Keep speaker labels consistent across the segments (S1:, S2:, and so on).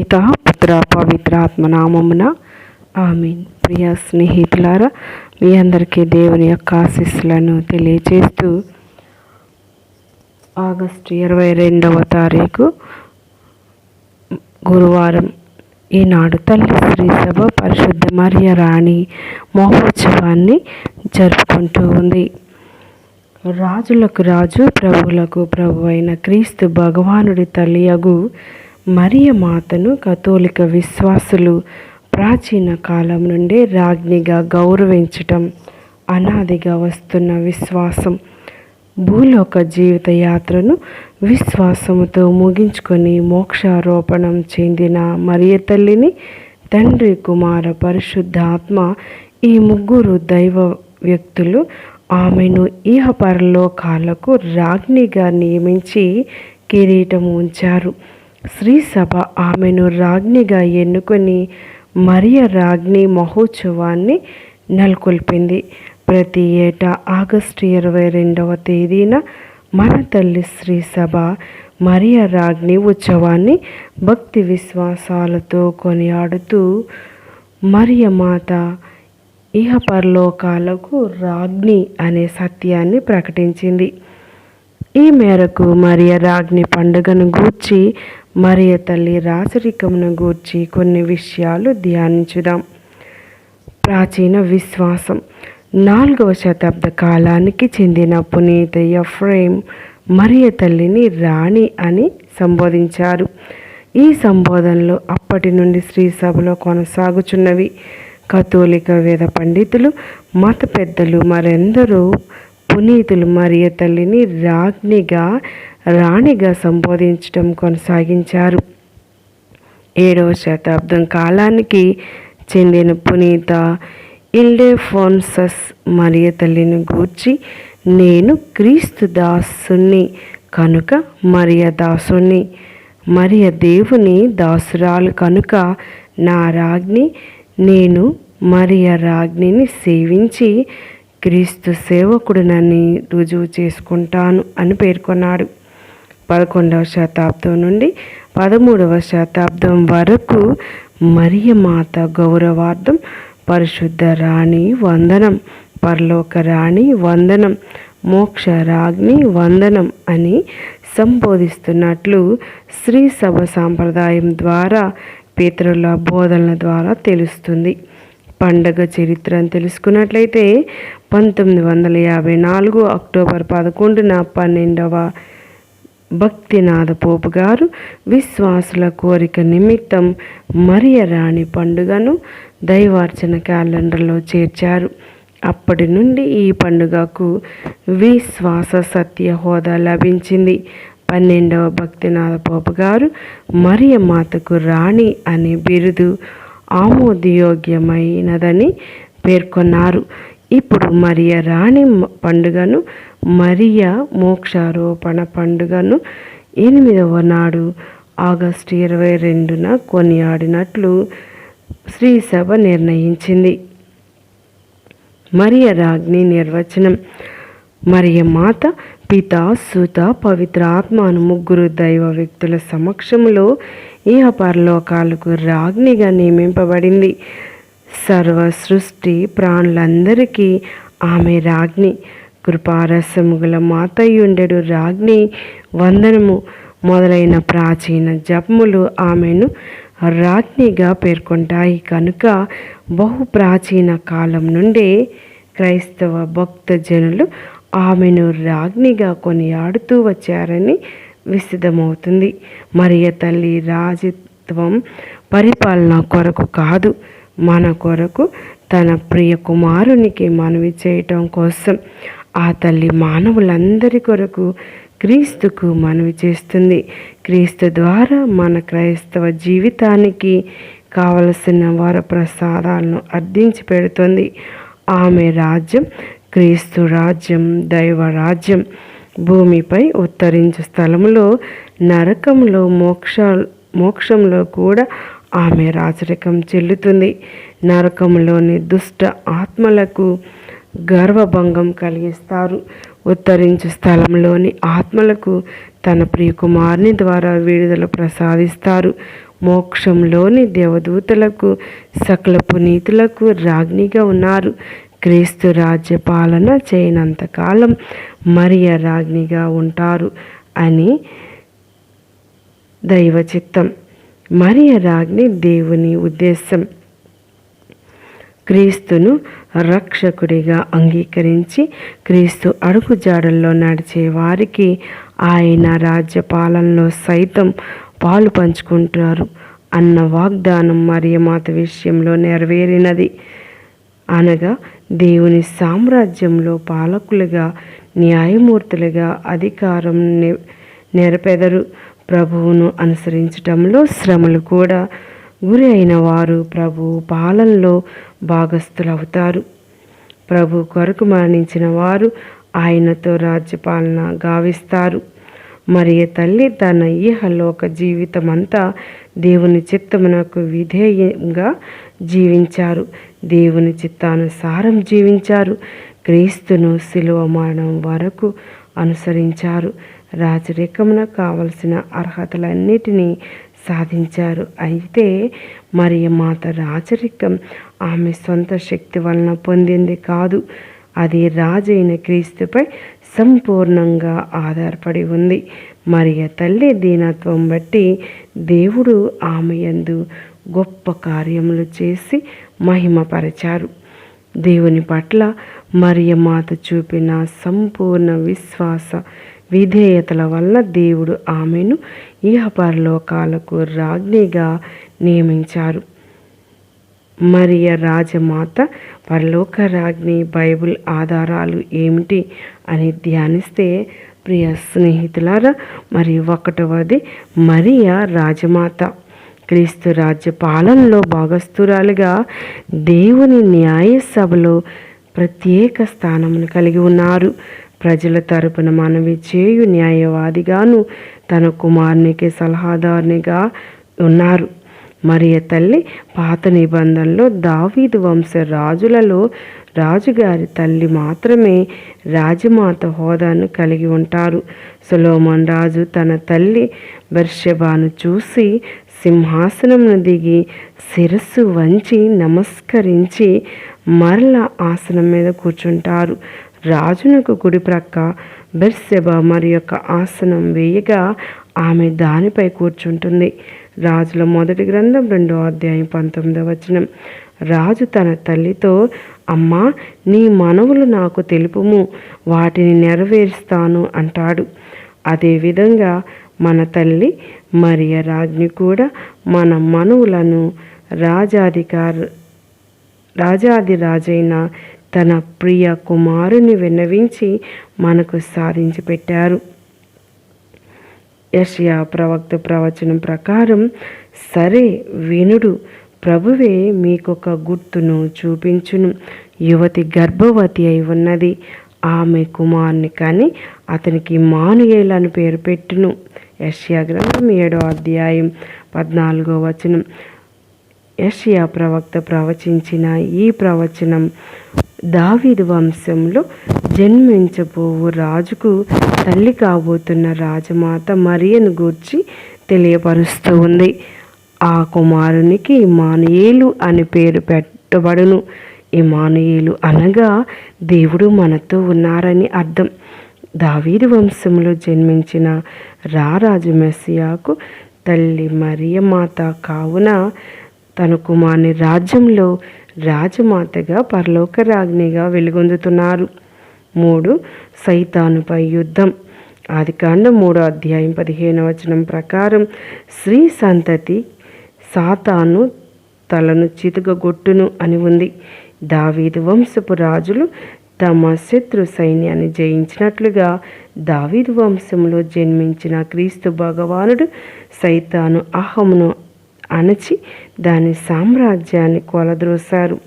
S1: పిత పుత్ర పవిత్ర ఆత్మనామమున ఆమీన్. ప్రియ స్నేహితులారా మీ అందరికీ దేవుని యొక్క ఆశీస్సులను తెలియజేస్తూ ఆగస్టు ఇరవై రెండవ తారీఖు గురువారం ఈనాడు తల్లి శ్రీ సభ పరిశుద్ధ మరియ రాణి మహోత్సవాన్ని జరుపుకుంటూ ఉంది. రాజులకు రాజు ప్రభువులకు ప్రభు అయిన క్రీస్తు భగవానుడి తల్లియగు మరియ మాతను కథోలిక విశ్వాసులు ప్రాచీన కాలం నుండే రాజ్ఞిగా గౌరవించటం అనాదిగా వస్తున్న విశ్వాసం. భూలోక జీవిత యాత్రను విశ్వాసముతో ముగించుకొని మోక్షారోపణం చెందిన మరియ తల్లిని తండ్రి కుమార పరిశుద్ధ ఆత్మ ఈ ముగ్గురు దైవ వ్యక్తులు ఆమెను ఈహ పరలోకాలకు రాజ్ఞిగా నియమించి కిరీటం ఉంచారు. శ్రీ సభ ఆమెను రాజ్ఞిగా ఎన్నుకొని మరియ రాజ్ఞి మహోత్సవాన్ని నెలకొల్పింది. ప్రతి ఏటా ఆగస్టు ఇరవై రెండవ తేదీన మన తల్లి శ్రీ సభ మరియ రాజ్ఞి ఉత్సవాన్ని భక్తి విశ్వాసాలతో కొనియాడుతూ మరియ మాత ఇహ పరలోకాలకు రాజ్ఞి అనే సత్యాన్ని ప్రకటించింది. ఈ మేరకు మరియ రాజ్ఞి పండుగను గూర్చి మరియ తల్లి రాచరికమును గూర్చి కొన్ని విషయాలు ధ్యానించుదాం. ప్రాచీన విశ్వాసం. నాలుగవ శతాబ్ద కాలానికి చెందిన పునీత ఎఫ్రేమ్ మరియ తల్లిని రాణి అని సంబోధించారు. ఈ సంబోధనలు అప్పటి నుండి శ్రీ సభలో కొనసాగుచున్నవి. కథోలిక వేద పండితులు మత పెద్దలు మరెందరూ పునీతులు మరియ తల్లిని రాజ్ఞిగా రాణిగా సంబోధించడం కొనసాగించారు. ఏడవ శతాబ్దం కాలానికి చెందిన పునీత ఇల్డెఫోన్సస్ మరియ తల్లిని గూర్చి నేను క్రీస్తు దాసుని కనుక మరియ దాసుని మరియ దేవుని దాసురాలు కనుక నా రాజ్ఞి నేను మరియ రాజ్ఞిని సేవించి క్రీస్తు సేవకుడునని రుజువు చేసుకుంటాను అని పేర్కొన్నాడు. పదకొండవ శతాబ్దం నుండి పదమూడవ శతాబ్దం వరకు మరియమాత గౌరవార్థం పరిశుద్ధ రాణి వందనం పరలోక రాణి వందనం మోక్ష రాజ్ని వందనం అని సంబోధిస్తున్నట్లు శ్రీ సభ సాంప్రదాయం ద్వారా పితరుల బోధనల ద్వారా తెలుస్తుంది. పండగ చరిత్రను తెలుసుకున్నట్లయితే పంతొమ్మిది వందల యాభై నాలుగు అక్టోబర్ పదకొండున పన్నెండవ భక్తినాథ పోపు గారు విశ్వాసుల కోరిక నిమిత్తం మరియ రాణి పండుగను దైవార్చన క్యాలెండర్లో చేర్చారు. అప్పటి నుండి ఈ పండుగకు విశ్వాస సత్య హోదా లభించింది. పన్నెండవ భక్తినాథ పోపు గారు మరియ మాతకు రాణి అనే బిరుదు ఆమోదయోగ్యమైనదని పేర్కొన్నారు. ఇప్పుడు మరియ రాణి పండుగను మరియ మోక్షారోపణ పండుగను ఎనిమిదవ నాడు ఆగస్టు ఇరవై రెండున కొనియాడినట్లు శ్రీ సభ నిర్ణయించింది. మరియ రాజ్ఞి నిర్వచనం. మరియ మాత పిత సుత పవిత్ర ఆత్మను ముగ్గురు దైవ వ్యక్తుల సమక్షంలో ఈ పరలోకాలకు రాజ్ఞిగా నియమింపబడింది. సర్వ సృష్టి ప్రాణులందరికీ ఆమె రాజ్ఞి. కృపారసముగల మాతయ్యుండెడు రాజ్ఞి వందనము మొదలైన ప్రాచీన జపములు ఆమెను రాజ్ఞిగా పేర్కొంటాయి. కనుక బహు ప్రాచీన కాలం నుండే క్రైస్తవ భక్త జనులు ఆమెను రాజ్ఞిగా కొనియాడుతూ వచ్చారని విస్తృతమవుతుంది. మరియ తల్లి రాజత్వం పరిపాలన కొరకు కాదు మన కొరకు తన ప్రియ కుమారునికి మనవి చేయటం కోసం ఆ తల్లి మానవులందరి కొరకు క్రీస్తుకు మనవి చేస్తుంది. క్రీస్తు ద్వారా మన క్రైస్తవ జీవితానికి కావలసిన వారి ప్రసాదాలను అర్థించి పెడుతుంది. ఆమె రాజ్యం క్రీస్తు రాజ్యం దైవ రాజ్యం. భూమిపై ఉత్తరించు స్థలంలో నరకంలో మోక్ష మోక్షంలో కూడా ఆమె రాచరికం చెల్లుతుంది. నరకంలోని దుష్ట ఆత్మలకు గర్వభంగం కలిగిస్తారు. ఉత్తరించు స్థలంలోని ఆత్మలకు తన ప్రియకుమారుని ద్వారా విడుదల ప్రసాదిస్తారు. మోక్షంలోని దేవదూతలకు సకల పునీతులకు రాజ్ఞిగా ఉన్నారు. క్రీస్తు రాజ్య పాలన చేయనంతకాలం మరియ రాజ్ఞిగా ఉంటారు అని దైవ చిత్తం మరియ రాజ్ఞి దేవుని ఉద్దేశం. క్రీస్తును రక్షకుడిగా అంగీకరించి క్రీస్తు అడుగుజాడల్లో నడిచే వారికి ఆయన రాజ్యపాలనలో సైతం పాలు పంచుకుంటారు అన్న వాగ్దానం మరియమాత విషయంలో నెరవేరినది. అనగా దేవుని సామ్రాజ్యంలో పాలకులుగా న్యాయమూర్తులుగా అధికారం నె- నెరపెదరు. ప్రభువును అనుసరించటంలో శ్రమలు కూడా గురి అయిన వారు ప్రభు పాలనలో భాగస్థులవుతారు. ప్రభు కొరకు మరణించిన వారు ఆయనతో రాజ్యపాలన గావిస్తారు. మరియు తల్లి తన ఈహలోక జీవితమంతా దేవుని చిత్తమునకు విధేయంగా జీవించారు. దేవుని చిత్తానుసారం జీవించారు. క్రీస్తును శిలువ మరణం వరకు అనుసరించారు. రాజరికమున కావలసిన అర్హతలన్నిటినీ సాధించారు. అయితే మరియు మాత రాచరికం ఆమె సొంత శక్తి వలన పొందింది కాదు. అది రాజైన క్రీస్తుపై సంపూర్ణంగా ఆధారపడి ఉంది. మరియ తల్లి దీనత్వం బట్టి దేవుడు ఆమె యందు గొప్ప కార్యములు చేసి మహిమపరచారు. దేవుని పట్ల మరియ మాత చూపిన సంపూర్ణ విశ్వాస విధేయతల వల్ల దేవుడు ఆమెను ఇహపరలోకాలకు రాజ్ఞిగా నియమించారు. మరియ రాజమాత పరలోక రాజ్ఞి బైబిల్ ఆధారాలు ఏమిటి అని ధ్యానిస్తే ప్రియ స్నేహితులారా మరి ఒకటవది మరియ రాజమాత. క్రీస్తు రాజ్య పాలనలో భాగస్థురాలుగా దేవుని న్యాయ సభలో ప్రత్యేక స్థానమును కలిగి ఉన్నారు. ప్రజల తరపున మనవి చేయు న్యాయవాదిగాను తన కుమారునికి సలహాదారునిగా ఉన్నారు. మరియ తల్లి పాత నిబంధనలో దావీదు వంశ రాజులలో రాజుగారి తల్లి మాత్రమే రాజమాత హోదాను కలిగి ఉంటారు. సులోమన్ రాజు తన తల్లి బర్షబాను చూసి సింహాసనమును దిగి శిరస్సు వంచి నమస్కరించి మరల ఆసనం మీద కూర్చుంటారు. రాజునకు కుడి ప్రక్క బెర్సెబ మరి యొక్క ఆసనం వేయగా ఆమె దానిపై కూర్చుంటుంది. రాజుల మొదటి గ్రంథం రెండో అధ్యాయం పంతొమ్మిదవ వచనం. రాజు తన తల్లితో అమ్మా నీ మనవులు నాకు తెలుపుము వాటిని నెరవేరుస్తాను అంటాడు. అదేవిధంగా మన తల్లి మరియ రాజ్ని కూడా మన మనవులను రాజాధికార రాజాది రాజైన తన ప్రియ కుమారుని విన్నవించి మనకు సాధించి పెట్టారు. యషయా ప్రవక్త ప్రవచనం ప్రకారం సరే వినుడు ప్రభువే మీకొక గుర్తును చూపించును. యువతి గర్భవతి అయి ఉన్నది. ఆమె కుమారుని కానీ అతనికి మానుయేల్ అని పేరు పెట్టును. యష్యా గ్రంథం ఏడో అధ్యాయం పద్నాలుగో వచనం. యషియా ప్రవక్త ప్రవచించిన ఈ ప్రవచనం దావీదు వంశంలో జన్మించబోవు రాజుకు తల్లి కాబోతున్న రాజమాత మరియను గూర్చి తెలియపరుస్తూ ఉంది. ఆ కుమారునికి ఇమానుయేలు అని పేరు పెట్టబడును. ఇమానుయేలు అనగా దేవుడు మనతో ఉన్నారని అర్థం. దావీదు వంశంలో జన్మించిన రారాజు మెస్సియాకు తల్లి మరియమాత కావున తన కుమారుని రాజ్యంలో రాజమాతగా పరలోక రాజ్ఞిగా వెలుగొందుతున్నారు. మూడు సైతానుపై యుద్ధం. ఆదికాండం మూడో అధ్యాయం పదిహేను వచనం ప్రకారం స్త్రీ సంతతి సాతాను తలను చితుకగొట్టును అని ఉంది. దావీదు వంశపు రాజులు తమ శత్రు సైన్యాన్ని జయించినట్లుగా దావీదు వంశంలో జన్మించిన క్రీస్తు భగవానుడు సైతాను అహమును అణచి దాని సామ్రాజ్యాన్ని కొలద్రోశారు.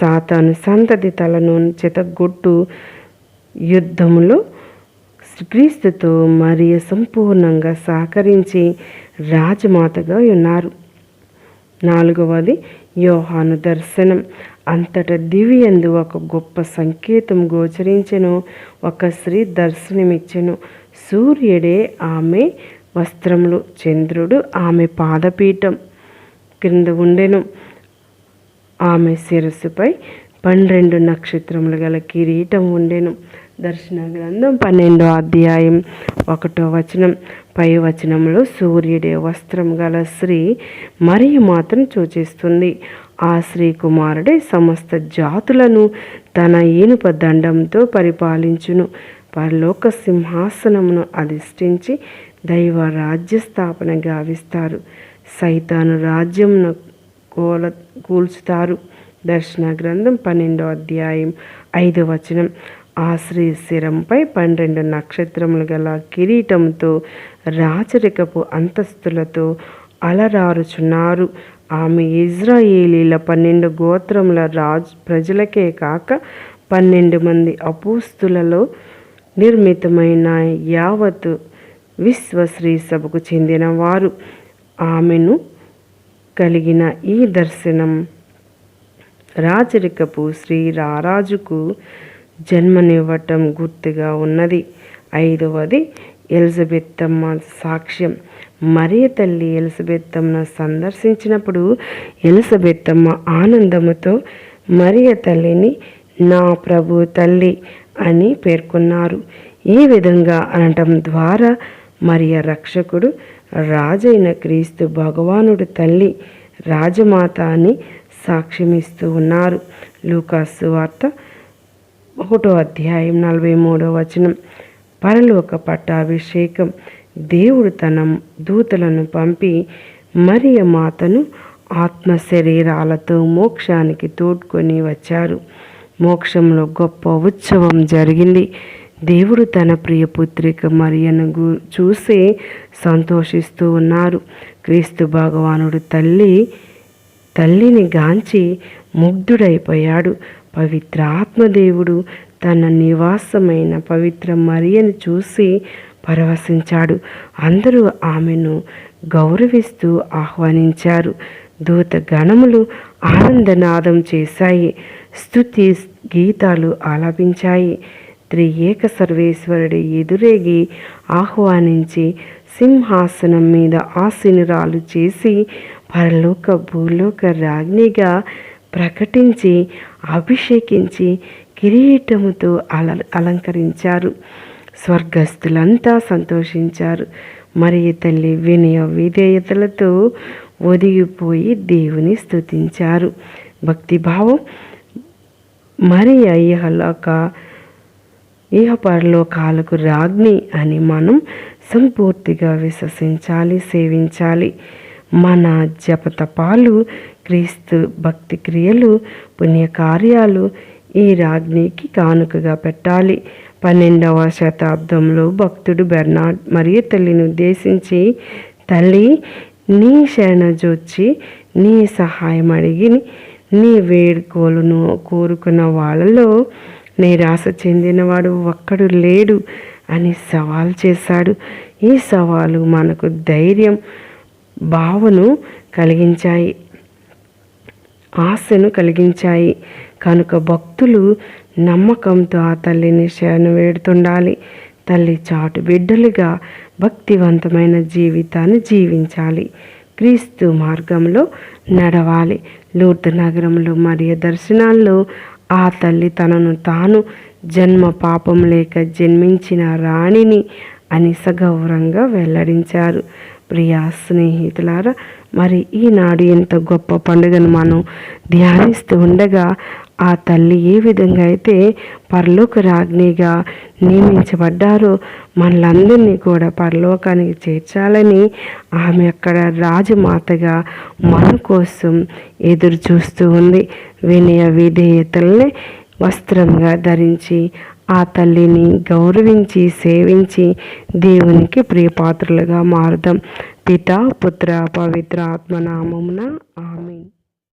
S1: సాతాను సంతతి తలను చితగొట్టు యుద్ధములో క్రీస్తుతో మరియు సంపూర్ణంగా సహకరించి రాజమాతగా ఉన్నారు. నాలుగవది యోహాను దర్శనం. అంతట దివ్యందు ఒక గొప్ప సంకేతం గోచరించెను ఒక స్త్రీ దర్శనమిచ్చెను. సూర్యుడే ఆమె వస్త్రములు చంద్రుడు ఆమె పాదపీఠం క్రింద ఉండెను. ఆమె శిరస్సుపై పన్నెండు నక్షత్రములు గల కిరీటం ఉండెను. దర్శన గ్రంథం పన్నెండో అధ్యాయం ఒకటో వచనం. పై వచనంలో సూర్యుడే వస్త్రం గల స్త్రీ మరియు మాత్రం సూచిస్తుంది ఆ శ్రీ కుమారుడే సమస్త జాతులను తన ఈనుప దండంతో పరిపాలించును. పరలోక సింహాసనమును అధిష్ఠించి దైవ రాజ్య స్థాపన గావిస్తారు. సైతాను రాజ్యంను కోల కూల్చుతారు. దర్శన గ్రంథం పన్నెండో అధ్యాయం ఐదో వచనం. ఆ శ్రీ శిరంపై పన్నెండు నక్షత్రములు గల కిరీటంతో రాచరికపు అంతస్తులతో అలరారుచున్నారు. ఆమె ఇజ్రాయేలీల పన్నెండు గోత్రముల రాజు ప్రజలకే కాక పన్నెండు మంది అపూస్తులలో నిర్మితమైన యావత్ విశ్వశ్రీ సభకు చెందిన వారు ఆమెను కలిగిన ఈ దర్శనం రాచరికపు శ్రీ రారాజుకు జన్మనివ్వటం గుర్తుగా ఉన్నది. ఐదవది ఎలిజబెత్తమ్మ సాక్ష్యం. మరియ తల్లి ఎలిజబెత్తమ్మను సందర్శించినప్పుడు ఎలిజబెత్తమ్మ ఆనందముతో మరియ తల్లిని నా ప్రభు తల్లి అని పేర్కొన్నారు. ఈ విధంగా అనటం ద్వారా మరియ రక్షకుడు రాజైన క్రీస్తు భగవానుడు తల్లి రాజమాత అని సాక్ష్యమిస్తూ ఉన్నారు. లూకాసు వార్త ఒకటో అధ్యాయం నలభై మూడో వచనం. పరలోక పట్టాభిషేకం దేవుడు తన దూతలను పంపి మరియ మాతను ఆత్మ శరీరాలతో మోక్షానికి తోడ్కొని వచ్చారు. మోక్షంలో గొప్ప ఉత్సవం జరిగింది. దేవుడు తన ప్రియ పుత్రిక మరియను చూసి సంతోషిస్తూ ఉన్నారు. క్రీస్తు భగవానుడు తల్లి తల్లిని గాంచి ముగ్ధుడైపోయాడు. పవిత్ర ఆత్మదేవుడు తన నివాసమైన పవిత్ర మరియను చూసి పరవశించాడు. అందరూ ఆమెను గౌరవిస్తూ ఆహ్వానించారు. దూత గణములు ఆనందనాదం చేశాయి. స్థుతి గీతాలు ఆలపించాయి. త్రియేక సర్వేశ్వరుడి ఎదురేగి ఆహ్వానించి సింహాసనం మీద ఆశీనురాలు చేసి పరలోక భూలోక రాజ్ఞిగా ప్రకటించి అభిషేకించి కిరీటముతో అల అలంకరించారు. స్వర్గస్థులంతా సంతోషించారు. మరి తల్లి వినయ విధేయతలతో ఒదిగిపోయి దేవుని స్థుతించారు భక్తిభావం మరి అయ్యలోక ఇహ పరలోకాలకు రాజ్ఞి అని మనం సంపూర్తిగా విశ్వసించాలి సేవించాలి. మన జపతపాలు క్రీస్తు భక్తి క్రియలు పుణ్యకార్యాలు ఈ రాజ్ఞికి కానుకగా పెట్టాలి. పన్నెండవ శతాబ్దంలో భక్తుడు బెర్నాడ్ మరియు తల్లిని ఉద్దేశించి తల్లి నీ శరణజొచ్చి నీ సహాయం అడిగి నీ వేడుకోలును కోరుకున్న వాళ్ళలో నిరాశ చెందినవాడు ఒక్కడు లేడు అని సవాల్ చేశాడు. ఈ సవాలు మనకు ధైర్యం భావను కలిగించాయి ఆశను కలిగించాయి. కనుక భక్తులు నమ్మకంతో ఆ తల్లిని శరణు వేడుతుండాలి. తల్లి చాటు బిడ్డలుగా భక్తివంతమైన జీవితాన్ని జీవించాలి. క్రీస్తు మార్గంలో నడవాలి. లూర్దు నగరంలో మరియు దర్శనాల్లో ఆ తల్లి తనను తాను జన్మ పాపం లేక జన్మించిన రాణిని అని సగౌరవంగా వెల్లడించారు. ప్రియా స్నేహితులారా మరి ఈనాడు ఎంత గొప్ప పండుగను మనం ధ్యానిస్తూ ఉండగా ఆ తల్లి ఏ విధంగా అయితే పరలోక రాజ్ఞిగా నియమించబడ్డారో మనలందరినీ కూడా పరలోకానికి చేర్చాలని ఆమె అక్కడ రాజమాతగా మన కోసం ఎదురు చూస్తూ ఉంది. వినయ విధేయతల్ని వస్త్రంగా ధరించి ఆ తల్లిని గౌరవించి సేవించి దేవునికి ప్రియపాత్రులుగా మారుదాం. పిత పుత్ర పవిత్ర ఆత్మనామమున ఆమె